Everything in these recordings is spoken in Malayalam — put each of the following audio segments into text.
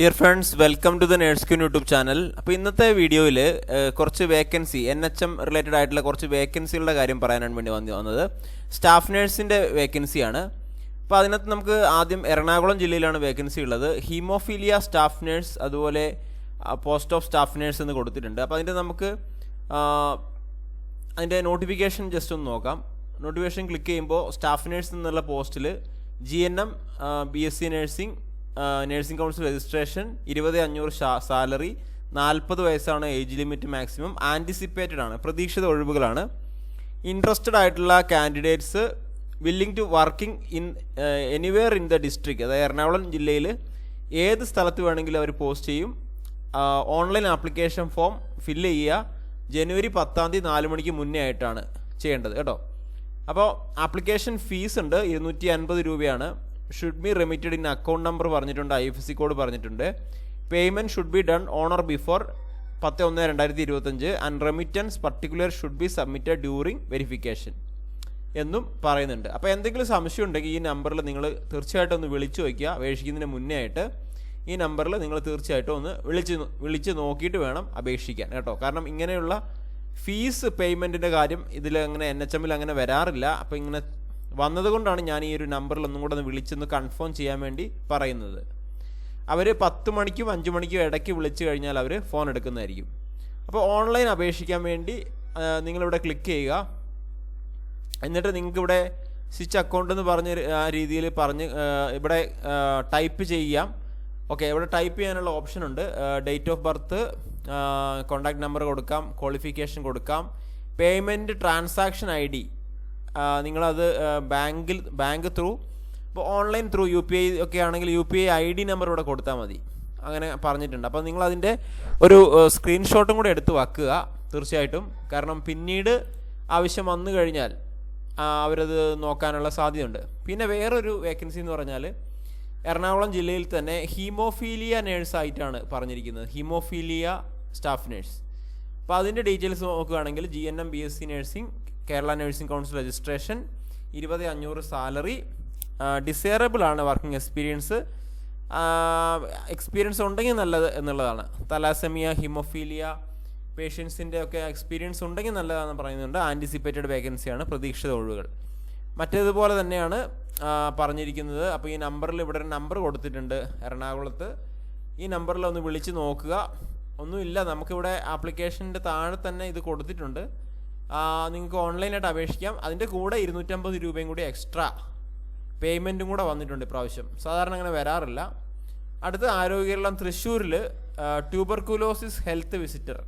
Dear friends welcome to the nurse queen YouTube channel അപ്പോൾ ഇന്നത്തെ വീഡിയോയിൽ കുറച്ച് vacancy N H M related ആയിട്ടുള്ള കുറച്ച് വേക്കൻസികളുടെ കാര്യം പറയാനാണ് വേണ്ടി വന്നു വന്നത്. സ്റ്റാഫ് നേഴ്സിന്റെ വേക്കൻസിയാണ് അപ്പോൾ അതിനകത്ത് നമുക്ക് ആദ്യം എറണാകുളം ജില്ലയിലാണ് വേക്കൻസി ഉള്ളത്. ഹീമോഫീലിയ സ്റ്റാഫ് നേഴ്സ് അതുപോലെ പോസ്റ്റ് ഓഫ് സ്റ്റാഫ് നേഴ്സ് എന്ന് കൊടുത്തിട്ടുണ്ട്. അപ്പോൾ അതിന്റെ നമുക്ക് അതിന്റെ നോട്ടിഫിക്കേഷൻ ജസ്റ്റ് ഒന്ന് നോക്കാം. നോട്ടിഫിക്കേഷൻ ക്ലിക്ക് ചെയ്യുമ്പോൾ സ്റ്റാഫ് നേഴ്സ് എന്നുള്ള പോസ്റ്റിൽ G N M B S C nursing nursing council registration ഇരുപത് അഞ്ഞൂറ് സാലറി നാൽപ്പത് വയസ്സാണ് ഏജ് ലിമിറ്റ് മാക്സിമം ആന്റിസിപ്പേറ്റഡ് ആണ് പ്രതീക്ഷിത ഒഴിവുകളാണ്. ഇൻട്രസ്റ്റഡ് ആയിട്ടുള്ള candidates willing to working in anywhere in the district അതായത് എറണാകുളം ജില്ലയിൽ ഏത് സ്ഥലത്ത് വേണമെങ്കിലും അവർ പോസ്റ്റ് ചെയ്യും. ഓൺലൈൻ ആപ്ലിക്കേഷൻ ഫോം ഫില്ല് ചെയ്യുക. ജനുവരി പത്താം തീയതി നാല് മണിക്ക് മുന്നേ ആയിട്ടാണ് ചെയ്യേണ്ടത് കേട്ടോ. അപ്പോൾ ആപ്ലിക്കേഷൻ ഫീസ് ഉണ്ട് ഇരുന്നൂറ്റി അൻപത് രൂപയാണ്. Should be remitted in account number പറഞ്ഞിട്ടുണ്ട് ഐ എഫ് സി കോഡ് പറഞ്ഞിട്ടുണ്ട്. Payment should be done on or before പത്ത് ഒന്ന് രണ്ടായിരത്തി ഇരുപത്തഞ്ച് and remittance particular should be submitted during verification എന്നും പറയുന്നുണ്ട്. അപ്പോൾ എന്തെങ്കിലും സംശയം ഉണ്ടെങ്കിൽ ഈ നമ്പറിൽ നിങ്ങൾ തീർച്ചയായിട്ടും ഒന്ന് വിളിച്ചു വയ്ക്കുക. അപേക്ഷിക്കുന്നതിന് മുന്നേ ആയിട്ട് ഈ നമ്പറിൽ നിങ്ങൾ തീർച്ചയായിട്ടും ഒന്ന് വിളിച്ച് വിളിച്ച് നോക്കിയിട്ട് വേണം അപേക്ഷിക്കാൻ കേട്ടോ. കാരണം ഇങ്ങനെയുള്ള ഫീസ് പേയ്മെന്റിന്റെ കാര്യം ഇതിൽ അങ്ങനെ എൻ എച്ച് എമ്മിൽ അങ്ങനെ വരാറില്ല. അപ്പോൾ ഇങ്ങനെ വന്നതുകൊണ്ടാണ് ഞാൻ ഈ ഒരു നമ്പറിൽ ഒന്നും കൂടെ ഒന്ന് വിളിച്ചൊന്ന് കൺഫേം ചെയ്യാൻ വേണ്ടി പറയുന്നത്. അവർ പത്ത് മണിക്കും അഞ്ച് മണിക്കും ഇടയ്ക്ക് വിളിച്ചു കഴിഞ്ഞാൽ അവർ ഫോൺ എടുക്കുന്നതായിരിക്കും. അപ്പോൾ ഓൺലൈൻ അപേക്ഷിക്കാൻ വേണ്ടി നിങ്ങളിവിടെ ക്ലിക്ക് ചെയ്യുക. എന്നിട്ട് നിങ്ങൾക്ക് ഇവിടെ സ്വിച്ച് അക്കൗണ്ട് എന്ന് പറഞ്ഞ ആ രീതിയിൽ പറഞ്ഞ് ഇവിടെ ടൈപ്പ് ചെയ്യാം. ഓക്കെ ഇവിടെ ടൈപ്പ് ചെയ്യാനുള്ള ഓപ്ഷൻ ഉണ്ട്. Date of birth contact number കൊടുക്കാം ക്വാളിഫിക്കേഷൻ കൊടുക്കാം. പേയ്മെന്റ് ട്രാൻസാക്ഷൻ ഐ ഡി നിങ്ങളത് ബാങ്കിൽ ബാങ്ക് ത്രൂ ഇപ്പോൾ online through U P I ഒക്കെ ആണെങ്കിൽ U P I I D number ഇവിടെ കൊടുത്താൽ മതി. അങ്ങനെ പറഞ്ഞിട്ടുണ്ട്. അപ്പോൾ നിങ്ങളതിന്റെ ഒരു സ്ക്രീൻഷോട്ടും കൂടെ എടുത്ത് വെക്കുക തീർച്ചയായിട്ടും. കാരണം പിന്നീട് ആവശ്യം വന്നു കഴിഞ്ഞാൽ അവരത് നോക്കാനുള്ള സാധ്യതയുണ്ട്. പിന്നെ വേറൊരു വേക്കൻസി എന്ന് പറഞ്ഞാൽ എറണാകുളം ജില്ലയിൽ തന്നെ ഹീമോഫീലിയ നേഴ്സായിട്ടാണ് പറഞ്ഞിരിക്കുന്നത്. ഹീമോഫീലിയ സ്റ്റാഫ് നേഴ്സ് അപ്പോൾ അതിന്റെ ഡീറ്റെയിൽസ് നോക്കുകയാണെങ്കിൽ G N M B S C nursing Kerala nursing council registration ഇരുപത് അഞ്ഞൂറ് സാലറി ഡിസേറബിൾ ആണ് വർക്കിംഗ് എക്സ്പീരിയൻസ്. എക്സ്പീരിയൻസ് ഉണ്ടെങ്കിൽ നല്ലത് എന്നുള്ളതാണ്. തലാസെമിയ ഹിമോഫീലിയ പേഷ്യൻസിന്റെ ഒക്കെ എക്സ്പീരിയൻസ് ഉണ്ടെങ്കിൽ നല്ലതാണെന്ന് പറയുന്നുണ്ട്. ആന്റിസിപ്പേറ്റഡ് വേക്കൻസിയാണ് പ്രതീക്ഷിത ഒഴിവുകൾ. മറ്റേതുപോലെ തന്നെയാണ് പറഞ്ഞിരിക്കുന്നത്. അപ്പോൾ ഈ നമ്പറിൽ ഇവിടെ ഒരു നമ്പർ കൊടുത്തിട്ടുണ്ട് എറണാകുളത്ത്. ഈ നമ്പറിൽ ഒന്ന് വിളിച്ച് നോക്കുക. ഒന്നുമില്ല. നമുക്കിവിടെ ആപ്ലിക്കേഷന്റെ താഴെ തന്നെ ഇത് കൊടുത്തിട്ടുണ്ട്. നിങ്ങൾക്ക് ഓൺലൈനായിട്ട് അപേക്ഷിക്കാം. അതിന്റെ കൂടെ ഇരുന്നൂറ്റമ്പത് രൂപയും കൂടി എക്സ്ട്രാ പേയ്മെന്റും കൂടെ വന്നിട്ടുണ്ട് ഇപ്രാവശ്യം. സാധാരണ അങ്ങനെ വരാറില്ല. അടുത്ത ആരോഗ്യകേരളം തൃശ്ശൂരിൽ ട്യൂബർക്കുലോസിസ് ഹെൽത്ത് വിസിറ്റർ.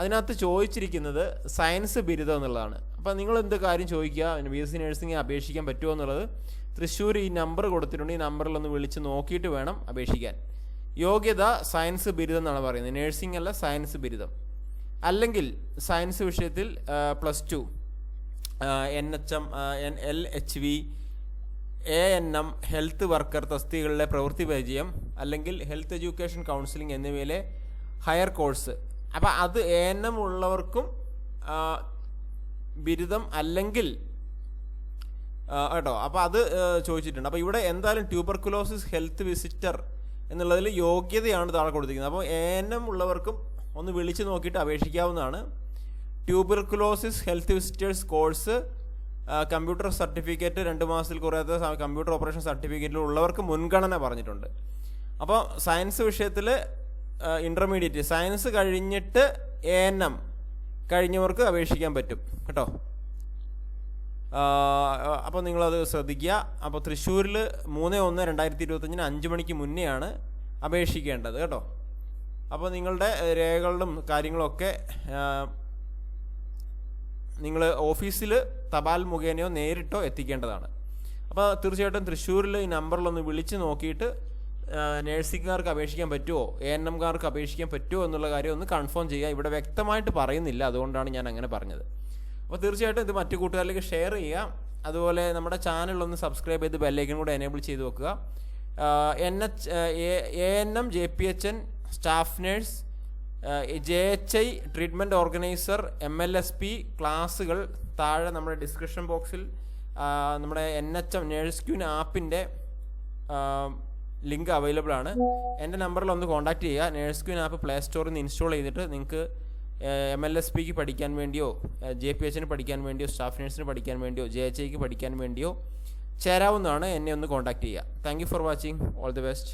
അതിനകത്ത് ചോദിച്ചിരിക്കുന്നത് സയൻസ് ബിരുദം എന്നുള്ളതാണ്. അപ്പോൾ നിങ്ങൾ എന്ത് കാര്യം ചോദിക്കുക? ബി എസ് സി നഴ്സിംഗ് അപേക്ഷിക്കാൻ പറ്റുമോ എന്നുള്ളത്. തൃശ്ശൂർ ഈ നമ്പർ കൊടുത്തിട്ടുണ്ട്. ഈ നമ്പറിൽ ഒന്ന് വിളിച്ച് നോക്കിയിട്ട് വേണം അപേക്ഷിക്കാൻ. യോഗ്യത സയൻസ് ബിരുദം എന്നാണ് പറയുന്നത്. നേഴ്സിംഗ് അല്ല സയൻസ് ബിരുദം. അല്ലെങ്കിൽ സയൻസ് വിഷയത്തിൽ plus two N H M N L H V A N M health worker തസ്തികളിലെ പ്രവൃത്തി പരിചയം അല്ലെങ്കിൽ ഹെൽത്ത് എഡ്യൂക്കേഷൻ കൗൺസിലിംഗ് എന്നിവയിലെ ഹയർ കോഴ്സ്. അപ്പോൾ അത് എ എൻ എം ഉള്ളവർക്കും ബിരുദം അല്ലെങ്കിൽ കേട്ടോ അപ്പോൾ അത് ചോദിച്ചിട്ടുണ്ട്. അപ്പോൾ ഇവിടെ എന്തായാലും ട്യൂബർക്കുലോസിസ് ഹെൽത്ത് വിസിറ്റർ എന്നുള്ളതിൽ യോഗ്യതയാണ് താഴെ കൊടുത്തിരിക്കുന്നത്. അപ്പോൾ എ ഉള്ളവർക്കും ഒന്ന് വിളിച്ചു നോക്കിയിട്ട് അപേക്ഷിക്കാവുന്നതാണ്. Tuberculosis health visitors course computer certificate രണ്ട് മാസത്തിൽ കുറയാത്ത കമ്പ്യൂട്ടർ ഓപ്പറേഷൻ സർട്ടിഫിക്കറ്റിൽ ഉള്ളവർക്ക് മുൻഗണന പറഞ്ഞിട്ടുണ്ട്. അപ്പോൾ സയൻസ് വിഷയത്തിൽ ഇന്റർമീഡിയറ്റ് സയൻസ് കഴിഞ്ഞിട്ട് എ എൻ എം കഴിഞ്ഞവർക്ക് അപേക്ഷിക്കാൻ പറ്റും. കേട്ടോ? അപ്പോൾ നിങ്ങളത് ശ്രദ്ധിക്കുക. അപ്പോൾ തൃശ്ശൂരിൽ മൂന്ന് ഒന്ന് രണ്ടായിരത്തി ഇരുപത്തഞ്ചിന് അഞ്ച് മണിക്ക് മുന്നെയാണ് അപേക്ഷിക്കേണ്ടത് കേട്ടോ. അപ്പോൾ നിങ്ങളുടെ രേഖകളും കാര്യങ്ങളൊക്കെ നിങ്ങൾ ഓഫീസിൽ തപാൽ മുഖേനയോ നേരിട്ടോ എത്തിക്കേണ്ടതാണ്. അപ്പോൾ തീർച്ചയായിട്ടും തൃശ്ശൂരിൽ ഈ നമ്പറിലൊന്ന് വിളിച്ച് നോക്കിയിട്ട് നേഴ്സിംഗുകാർക്ക് അപേക്ഷിക്കാൻ പറ്റുമോ എ എൻ എംകാർക്ക് അപേക്ഷിക്കാൻ പറ്റുമോ എന്നുള്ള കാര്യം ഒന്ന് കൺഫേം ചെയ്യുക. ഇവിടെ വ്യക്തമായിട്ട് പറയുന്നില്ല അതുകൊണ്ടാണ് ഞാൻ അങ്ങനെ പറഞ്ഞത്. അപ്പോൾ തീർച്ചയായിട്ടും ഇത് മറ്റു കൂട്ടുകാരിലേക്ക് ഷെയർ ചെയ്യുക. അതുപോലെ നമ്മുടെ ചാനൽ ഒന്ന് സബ്സ്ക്രൈബ് ചെയ്ത് ബെല്ലൈക്കൻ കൂടെ എനേബിൾ ചെയ്ത് വെക്കുക. N H A N M J P H N staff nurse J H I treatment organiser M L S P ക്ലാസ്സുകൾ താഴെ നമ്മുടെ ഡിസ്ക്രിപ്ഷൻ ബോക്സിൽ നമ്മുടെ N H M nurse queen ആപ്പിന്റെ link available ആണ്. എന്റെ നമ്പറിൽ ഒന്ന് കോൺടാക്ട് ചെയ്യുക. നേഴ്സ് ക്യൂൻ ആപ്പ് പ്ലേ സ്റ്റോറിൽ നിന്ന് ഇൻസ്റ്റാൾ ചെയ്തിട്ട് നിങ്ങൾക്ക് എം എൽ എസ് പിക്ക് പഠിക്കാൻ വേണ്ടിയോ ജെ പി എച്ചിന് പഠിക്കാൻ വേണ്ടിയോ സ്റ്റാഫ് നേഴ്സിന് പഠിക്കാൻ വേണ്ടിയോ ജെ എച്ച് ഐക്ക് പഠിക്കാൻ വേണ്ടിയോ ചേരാവുന്നതാണ് എന്നെ ഒന്ന് കോൺടാക്ട് ചെയ്യുക. Thank for watching all the best